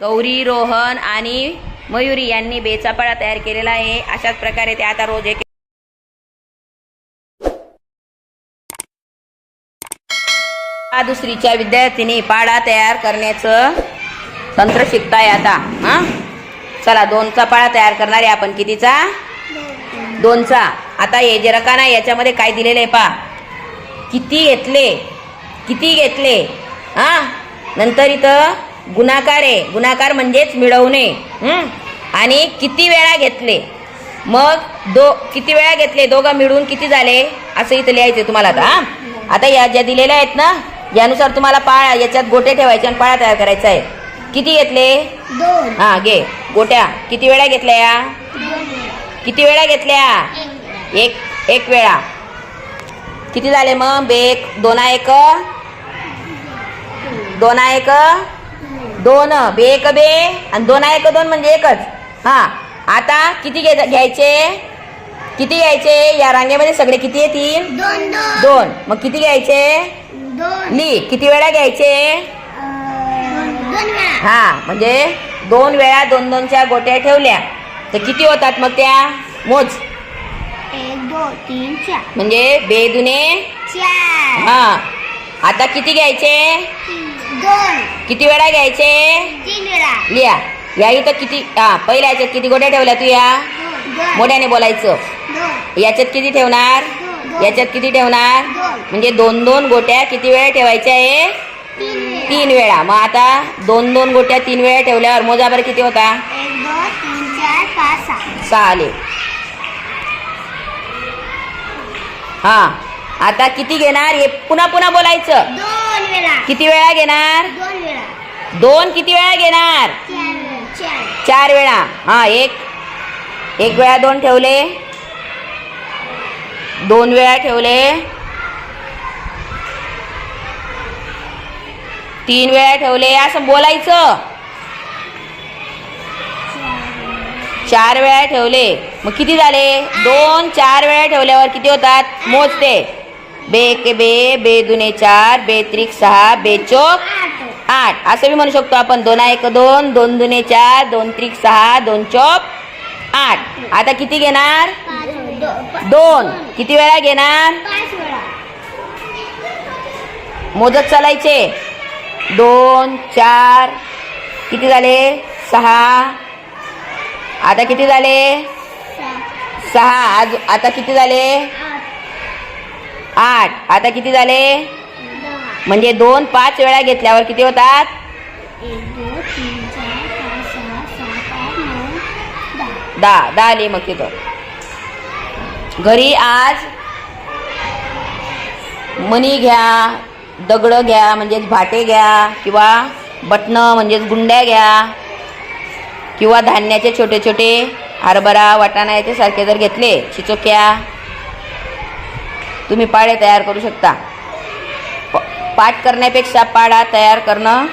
गौरी रोहन आणि मयुरी यांनी बेचापाळा तयार केलेला आहे. अशाच प्रकारे ते आता रोज एक हा दुसरीच्या विद्यार्थिनी पाडा तयार करण्याचं तंत्र शिकताय आता. हा? चला दोनचा पाळा तयार करणार आहे आपण. कितीचा? दोनचा. आता हे जे रकाना आहे, याच्यामध्ये काय दिलेलं आहे पा. किती घेतले? किती घेतले? हा? नंतर इथं गुणाकार आहे. गुणाकार म्हणजेच मिळवणे? आणि किती वेळा घेतले? मग दो किती वेळा घेतले? दोघं मिळून किती झाले? असं इथं लिहायचं तुम्हाला आता हा? आता या ज्या दिलेल्या आहेत ना यानुसार तुम्हाला पाळा याच्यात गोटे ठेवायचे आणि पाळा तयार करायचा आहे. किती घेतले? हा घे. गोट्या. किती वेळा घेतल्या या? किती वेळा घेतल्या? एक एक वेळा. किती झाले मग? बेक दोना एक. दोना एक. दोन बे एक बे. आणि दोना एक दोन म्हणजे एकच? हा. आता किती घ्यायचे? किती घ्यायचे? या रांगेमध्ये सगळे किती येतील दोन दोन. दोन. मग किती घ्यायचे? दोन. ली. किती वेळा घ्यायचे? दोन हा. म्हणजे दोन वेळा दोन दोनच्या गोट्या ठेवल्या. तर किती होतात मग त्या? मोज. एक दोन तीन चार. म्हणजे बेदुने चार. हा. आता किती घ्यायचे? दोन. किती वेळा घ्यायचे? तीन वेळा. लिया या इथं किती हा पहिल्या याच्यात किती गोट्या ठेवल्या तू या? मोठ्याने बोलायचं. याच्यात किती ठेवणार? याच्यात किती ठेवणार? म्हणजे दोन दोन गोट्या किती वेळा ठेवायच्या आहे तीन वेळा. मग आता दोन दोन गोट्या तीन वेळा ठेवल्यावर मोजा बरं किती होता? सहा आले. हा. आता किती घेणार? हे पुन्हा पुन्हा बोलायचं. दोन वेळा. किती वेळा घेणार? दोन वेळा. दोन किती वेळा घेणार? चार चार. चार वेळा. हा एक. एक वेळा दोन ठेवले. दोन वेळा ठेवले. तीन वेळा ठेवले. असं बोलायचं. चार वेळा ठेवले. मग किती झाले? दोन चार वेळा ठेवल्यावर किती होतात? मोजते. बे के बे बे दुने चार बे त्रिक सहा बे चोक आठ. असं मी म्हणू शकतो आपण. दोन एक दोन दोन दुने चार दोन त्रिक सहा दोन चोक आठ. आता किती घेणार? दोन. किती वेळा घेणार? मोजत चालायचे. दोन चार. किती झाले? सहा. आता किती झाले? सहा. आज आता किती झाले? आठ. आता किती झाले? म्हणजे दोन पाच वेळा घेतल्यावर किती होतात? दहा. दहा दहा आले मग तिथं. घरी आज मणी घ्या दगडं घ्या म्हणजेच भाटे घ्या किंवा बटणं म्हणजेच गुंड्या घ्या किंवा धान्याचे छोटे छोटे हरभरा वाटाणा याच्यासारखे जर घेतले चिचोक्या तुम्ही पाडे तयार करू शकता. प- पाठ करण्यापेक्षा पाडा तयार करणं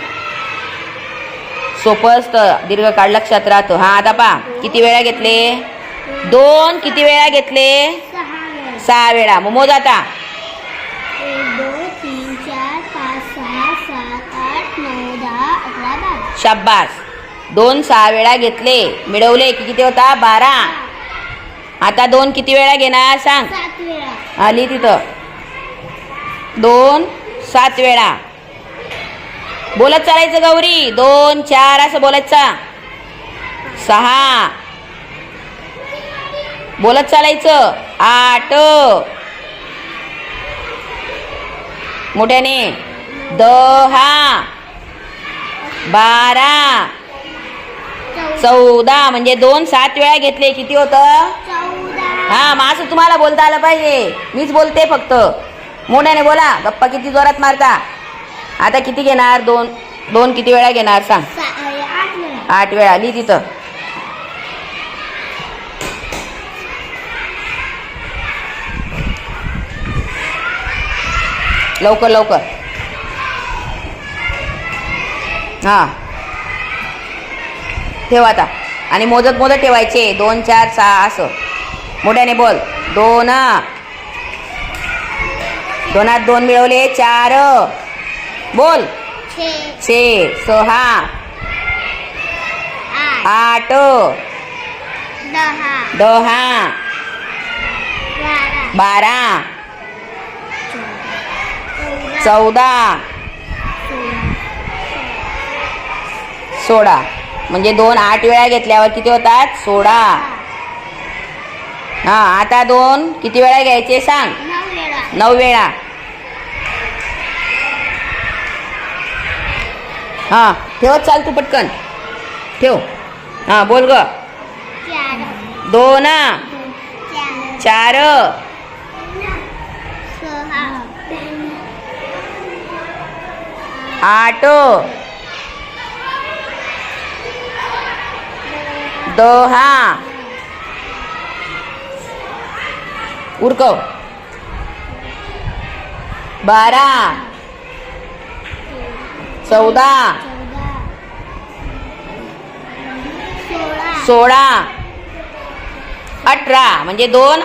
सोपं असतं. दीर्घकाळ लक्षात राहतो. हा आता पा किती वेळा घेतले? दोन किती वेळा घेतले? सहा वेळा. मग मोज आता. एक शाब्बास. दोन सहा वेळा घेतले. मिळवले. की किती होता? बारा. आता दोन किती वेळा घेणार? सांग. आली तिथं. दोन सात वेळा. बोलत चालायचं गौरी. दोन चार असं बोलायचं सहा. बोलत चालायचं. आठ. मोठ्याने. दहा. बारा. चौदा. म्हणजे दोन सात वेळा घेतले. किती होतं? हा मग असं तुम्हाला बोलता आलं पाहिजे. मीच बोलते फक्त. मोठ्याने बोला गप्पा किती जोरात मारता. आता किती घेणार? दोन. दोन किती वेळा घेणार? सांग. आठ वेळा. लिही तिथं. लवकर लवकर. हा. ठेव आता. आणि मोजत मोजत ठेवायचे. दोन चार सहा असं. मोठ्याने बोल. दोन. दोनात दोन मिळवले. चार. बोल. छे. सहा. आठ. दहा. बारा. चौदा. सोळा. म्हणजे दोन आठ वेळा घेतल्यावर किती होतात? सोळा. हा आता दोन. किती वेळा घ्यायचे सांग? नऊ वेळा. हा ठेवत चाल तू पटकन. ठेव. हा बोल ग. दोन चार. आठ. दोहा. उरकव. बारा. चौदा. सोळा. अठरा. म्हणजे दोन.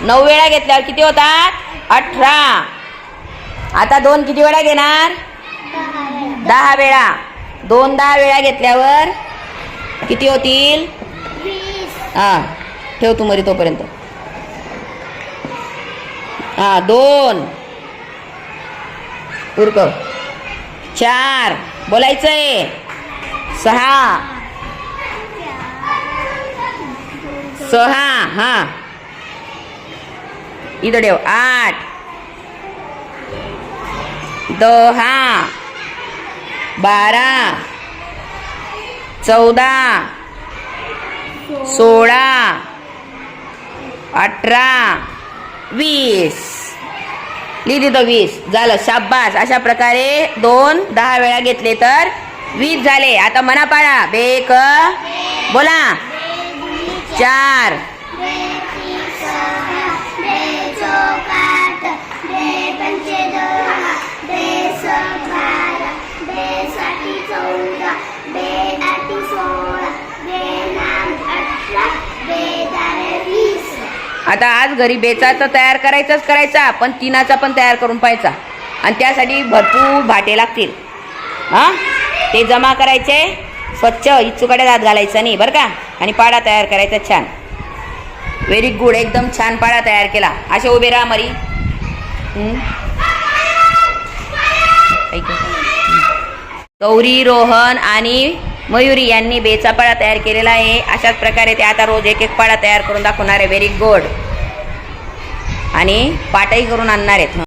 नऊ वेळा घेतल्यावर किती होतात? अठरा. आता दोन किती वेळा घेणार? दहा वेळा. दोन दहा वेळा घेतल्यावर किती होतील? हा. ठेव तू मरी तोपर्यंत. हा दोन. उरकव चार. बोलायचंय. सहा. सहा हा. इथं ठेव. आठ. दहा. बारा. चौदा. सोळा. अठरा. वीस. लिहिली तर वीस. झालं. शाब्बास अशा प्रकारे दोन दहा वेळा घेतले तर वीस झाले. आता मना पाडा बेक. बोला. चार. आता आज घरी बेचा तर तयार करायचाच करायचा पण तिनाचा पण तयार करून पाहायचा. आणि त्यासाठी भरपूर भाटे लागतील. हां? ते जमा करायचे. स्वच्छ इच्छुकडे हात घालायचा नाही बरं का? आणि पाडा तयार करायचा छान. व्हेरी गुड एकदम छान पाडा तयार केला. असे उभे राहा मरी. ऐक. गौरी रोहन आणि मयुरी यांनी बेचा पाळा तयार केलेला आहे. अशाच प्रकारे ते आता रोज एक एक पाळा तयार करून दाखवणार आहे. व्हेरी गुड आणि पाटही करून आणणार आहेत.